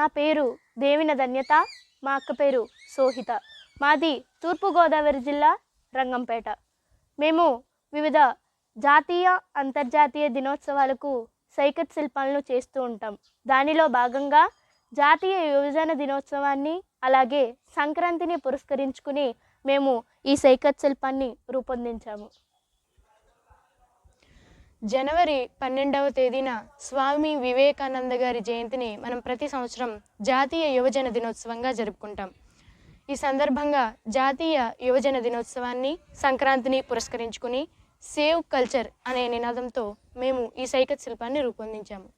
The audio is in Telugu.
నా పేరు దేవిన ధన్యత మా అక్క పేరు సోహిత. మాది తూర్పుగోదావరి జిల్లా రంగంపేట. మేము వివిధ జాతీయ అంతర్జాతీయ దినోత్సవాలకు సైకత్ శిల్పాలను చేస్తూ ఉంటాం. దానిలో భాగంగా జాతీయ యువజన దినోత్సవాన్ని అలాగే సంక్రాంతిని పురస్కరించుకుని మేము ఈ సైకత్ శిల్పాన్ని రూపొందించాము. జనవరి పన్నెండవ తేదీన స్వామి వివేకానంద గారి జయంతిని మనం ప్రతి సంవత్సరం జాతీయ యువజన దినోత్సవంగా జరుపుకుంటాం. ఈ సందర్భంగా జాతీయ యువజన దినోత్సవాన్ని సంక్రాంతిని పురస్కరించుకుని సేవ్ కల్చర్ అనే నినాదంతో మేము ఈ సైకత్ శిల్పాన్ని రూపొందించాము.